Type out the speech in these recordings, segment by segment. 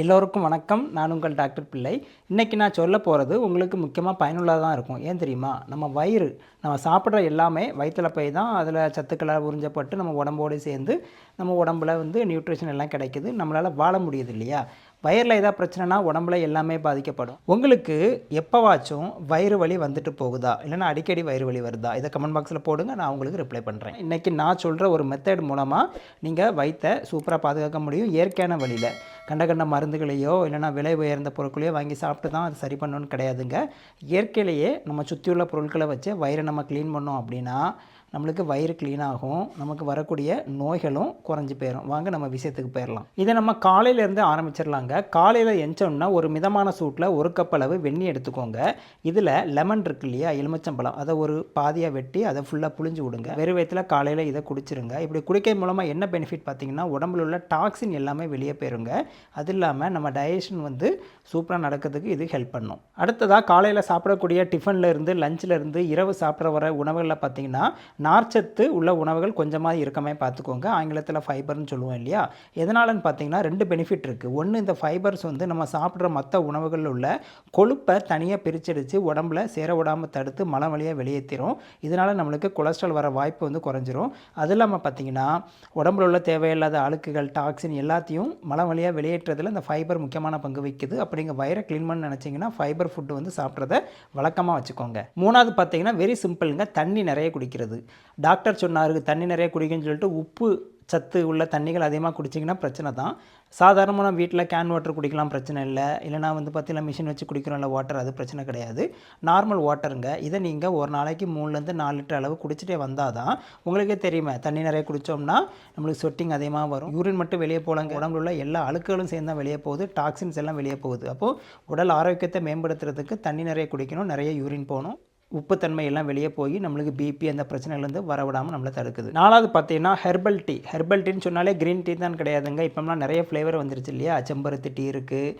எல்லோருக்கும் வணக்கம். நான் உங்கள் டாக்டர் பிள்ளை. இன்றைக்கி நான் சொல்ல போகிறது உங்களுக்கு முக்கியமாக பயனுள்ளதாக இருக்கும். ஏன் தெரியுமா? நம்ம வயிறு நம்ம சாப்பிட்ற எல்லாமே வயிற்றில் போய் தான் அதில் சத்துக்களாக உறிஞ்சப்பட்டு நம்ம உடம்போடு சேர்ந்து நம்ம உடம்புல வந்து நியூட்ரிஷன் எல்லாம் கிடைக்குது. நம்மளால் வாழ முடியுது இல்லையா? வயிறில் ஏதாவது பிரச்சனைனா உடம்புல எல்லாமே பாதிக்கப்படும். உங்களுக்கு எப்போவாச்சும் வயிறு வலி வந்துட்டு போகுதா? இல்லைன்னா அடிக்கடி வயிறு வலி வருதா? இதை கமெண்ட் பாக்ஸில் போடுங்க. நான் உங்களுக்கு ரிப்ளை பண்ணுறேன் இன்றைக்கி நான் சொல்கிற ஒரு மெத்தட் மூலமாக நீங்கள் வயிற்றை சூப்பராக பாதுகாக்க முடியும். இயற்கையான வழியில். கண்ட கண்ட மருந்துகளையோ இல்லைனா விலை உயர்ந்த பொருட்களையோ வாங்கி சாப்பிட்டு தான் அது சரி பண்ணணும்னு கிடையாதுங்க. இயற்கையிலேயே நம்ம சுற்றியுள்ள பொருட்களை வச்சு வயிறை நம்ம க்ளீன் பண்ணோம் அப்படின்னா நம்மளுக்கு வயிறு க்ளீன் ஆகும். நமக்கு வரக்கூடிய நோய்களும் குறைஞ்சி போயிடும் வாங்க நம்ம விஷயத்துக்கு போயிடலாம். இதை நம்ம காலையிலேருந்து ஆரம்பிச்சிடலாங்க. காலையில் எஞ்சோம்னா ஒரு மிதமான சூட்டில் ஒரு கப் அளவு வெந்நீர் எடுத்துக்கோங்க. இதில் லெமன் இருக்கு இல்லையா எலுமிச்சம்பழம் அதை ஒரு பாதியாக வெட்டி அதை ஃபுல்லாக புழிஞ்சு விடுங்க. வெறும் வயிற்றுல காலையில் இதை குடிச்சிருங்க. இப்படி குடிக்கிறது மூலமாக என்ன பெனிஃபிட் பார்த்தீங்கன்னா உடம்புல உள்ள டாக்ஸின் எல்லாமே வெளியே போயிருங்க. அது இல்லாமல் நம்ம டைஜஷன் வந்து சூப்பராக நடக்கிறதுக்கு இது ஹெல்ப் பண்ணும். அடுத்ததாக காலையில் சாப்பிடக்கூடிய டிஃபனில் இருந்து லஞ்சில் இருந்து இரவு சாப்பிட்ற வர உணவுகளில் பார்த்தீங்கன்னா நார்ச்சத்து உள்ள உணவுகள் கொஞ்சமாக இருக்கமே பார்த்துக்கோங்க ஆங்கிலத்தில் ஃபைபர்னு சொல்லுவோம் இல்லையா? எதனாலன்னு பார்த்தீங்கன்னா ரெண்டு பெனிஃபிட் இருக்குது ஒன்று இந்த ஃபைபர்ஸ் வந்து நம்ம சாப்பிட்ற மற்ற உணவுகளில் உள்ள கொழுப்பை தனியாக பிரிச்செடுத்து உடம்புல சேர விடாமல் தடுத்து மலம் வழியாக வெளியேற்றிரும் இதனால் நம்மளுக்கு கொலஸ்ட்ரால் வர வாய்ப்பு வந்து குறைஞ்சிரும். அது இல்லாமல் பார்த்தீங்கன்னா உடம்புல உள்ள தேவையில்லாத அழுக்குகள் டாக்ஸின் எல்லாத்தையும் மலம் வழியாக வெளியே வெளியேற்றதில் இந்த ஃபைபர் முக்கியமான பங்கு வகிக்குது. அப்படி நீங்கள் வயிறை க்ளீன் பண்ண நினச்சிங்கன்னா ஃபைபர் ஃபுட்டு வந்து சாப்பிட்றத வழக்கமாக வச்சுக்கோங்க. மூணாவது பார்த்தீங்கன்னா வெரி சிம்பிளுங்க தண்ணி நிறைய குடிக்கிறது. டாக்டர் சொன்னார் தண்ணி நிறைய குடிக்குன்னு சொல்லிட்டு உப்பு சத்து உள்ள தண்ணிகள் அதிகமாக குடிச்சிங்கன்னா பிரச்சனை தான். சாதாரணமாக நம்ம வீட்டில் கேன் வாட்டர் குடிக்கலாம் பிரச்சனை இல்லை. இல்லைனா வந்து பார்த்தீங்கன்னா மிஷின் வச்சு குடிக்கிறோம்ல வாட்டர் அது பிரச்சனை கிடையாது. நார்மல் வாட்டருங்க இதை நீங்கள் ஒரு நாளைக்கு மூணுலேருந்து நாலு லிட்டர் அளவு குடிச்சிட்டே வந்தால் தான் உங்களுக்கே தெரியுமே தண்ணி நிறைய குடித்தோம்னா நம்மளுக்கு ஸ்வெட்டிங் அதிகமாக வரும். யூரின் மட்டும் வெளியே போகலங்க உடம்புல உள்ள எல்லா அழுக்குகளும் சேர்ந்து தான் வெளியே போகுது. டாக்ஸின்ஸ் எல்லாம் வெளியே போகுது. அப்போது உடல் ஆரோக்கியத்தை மேம்படுத்துறதுக்கு தண்ணி நிறைய குடிக்கணும். நிறைய யூரின் போகணும். உப்புத்தன்மை எல்லாம் வெளியே போய் நம்மளுக்கு பிபி அந்த பிரச்சனைலேருந்து வரவிடாமல் நம்மளை தடுக்குது. நாலாவது பார்த்தீங்கன்னா ஹெர்பல் டீ ஹெர்பல் டீன்னு சொன்னாலே க்ரீன் டீ தான் கிடையாதுங்க. இப்போலாம் நிறைய ஃப்ளேவர் வந்துருச்சு இல்லையா? செம்பருத்தி டீ இருக்குது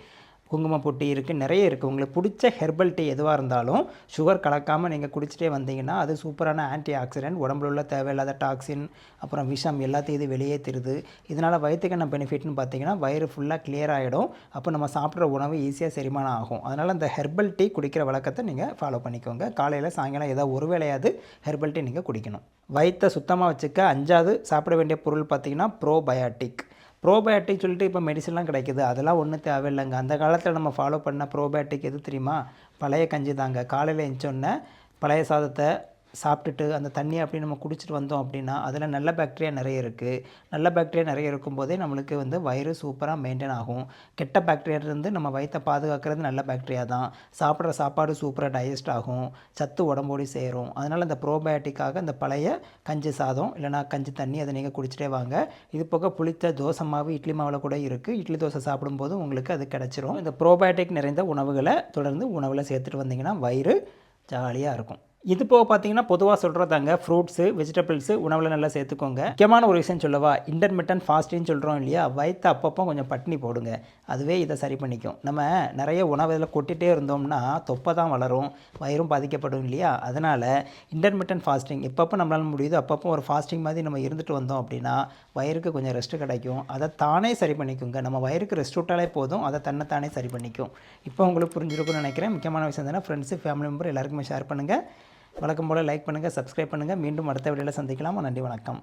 குங்குமம் பொட்டி இருக்குது நிறைய இருக்குது உங்களுக்கு பிடிச்ச ஹெர்பல் டீ எதுவாக இருந்தாலும் சுகர் கலக்காமல் நீங்கள் குடிச்சிட்டே வந்தீங்கன்னா அது சூப்பரான ஆன்டி ஆக்சிடென்ட் உடம்புல உள்ள தேவையில்லாத டாக்ஸின் அப்புறம் விஷம் எல்லாத்தையும் இது வெளியேற்றிடுது இதனால் வயிற்றுக்கு என்ன பெனிஃபிட்னு பார்த்தீங்கன்னா வயிறு ஃபுல்லாக கிளியர் ஆகிடும் அப்போ நம்ம சாப்பிட்ற உணவு ஈஸியாக செரிமானம் ஆகும். அதனால் அந்த ஹெர்பல் டீ குடிக்கிற வழக்கத்தை நீங்கள் ஃபாலோ பண்ணிக்கோங்க. காலையில் சாயங்காலம் ஏதாவது ஒரு வேளையாவது ஹெர்பல் டீ நீங்கள் குடிக்கணும். வயிற்றை சுத்தமாக வச்சுக்க அஞ்சாவது சாப்பிட வேண்டிய பொருள் பார்த்தீங்கன்னா ப்ரோபயாட்டிக் ப்ரோபயோட்டிக் சொல்லிட்டு இப்போ மெடிசன்லாம் கிடைக்குது. அதெல்லாம் ஒன்றும் தேவையில்லைங்க. அந்த காலத்தில் நம்ம ஃபாலோ பண்ண ப்ரோபயோட்டிக் எது தெரியுமா? பழைய கஞ்சி தாங்க. காலையில் எழுந்தோடனே பழைய சாதத்தை சாப்பிட்டுட்டு அந்த தண்ணியை அப்படி நம்ம குடிச்சிட்டு வந்தோம் அப்படின்னா அதில் நல்ல பாக்டீரியா நிறைய இருக்குது நல்ல பாக்டீரியா நிறைய இருக்கும்போதே நம்மளுக்கு வந்து வயிறு சூப்பராக மெயின்டைன் ஆகும். கெட்ட பாக்டீரியாலேருந்து நம்ம வயிற்றை பாதுகாக்கிறது நல்ல பாக்டீரியா தான். சாப்பிட்ற சாப்பாடு சூப்பராக டைஜஸ்ட் ஆகும். சத்து உடம்போடு சேரும். அதனால் அந்த ப்ரோபயோட்டிக்காக இந்த பழைய கஞ்சி சாதம் இல்லைனா கஞ்சி தண்ணி அதை நீங்கள் குடிச்சிட்டே வாங்க. இது போக புளித்த தோசை மாவு இட்லி மாவில் கூட இருக்குது இட்லி தோசை சாப்பிடும்போது உங்களுக்கு அது கிடச்சிரும். இந்த ப்ரோபயோட்டிக் நிறைந்த உணவுகளை தொடர்ந்து உணவில் சேர்த்துட்டு வந்தீங்கன்னா வயிறு ஜாலியாக இருக்கும். இது போக பார்த்தீங்கன்னா பொதுவாக சொல்கிறதாங்க ஃப்ரூட்ஸு வெஜிடபிள்ஸு உணவில் நல்லா சேர்த்துக்கோங்க. முக்கியமான ஒரு விஷயம் சொல்லவா இன்டர்மீடியன் ஃபாஸ்டின்னு சொல்கிறோம் இல்லையா வயிற்று அப்பப்போ கொஞ்சம் பட்டினி போடுங்க. அதுவே இதை சரி பண்ணிக்கும். நம்ம நிறைய உணவு இதில் கொட்டிகிட்டே இருந்தோம்னா தொப்பை தான் வளரும் வயிறும் பாதிக்கப்படும் இல்லையா? அதனால் இன்டர்மீடியன் ஃபாஸ்டிங் எப்பப்போ நம்மளால் முடியுதோ அப்பப்போ ஒரு ஃபாஸ்டிங் மாதிரி நம்ம இருந்துட்டு வந்தோம் அப்படின்னா வயிறுக்கு கொஞ்சம் ரெஸ்ட்டு கிடைக்கும். அதை தானே சரி பண்ணிக்குங்க. நம்ம வயிறுக்கு ரெஸ்ட் விட்டாலே போதும் அதை தன்னை தானே சரி பண்ணிக்கும். இப்போ உங்களுக்கு புரிஞ்சிருக்கும்னு நினைக்கிறேன். முக்கியமான விஷயம் தானே ஃப்ரெண்ட்ஸு ஃபேமிலி மெம்பர் எல்லாருக்குமே ஷேர் பண்ணுங்கள் வழக்கம் போல் லைக் பண்ணுங்கள் சப்ஸ்கிரைப் பண்ணுங்கள் மீண்டும் அடுத்த வீடியோவில் சந்திக்கலாம். நன்றி வணக்கம்.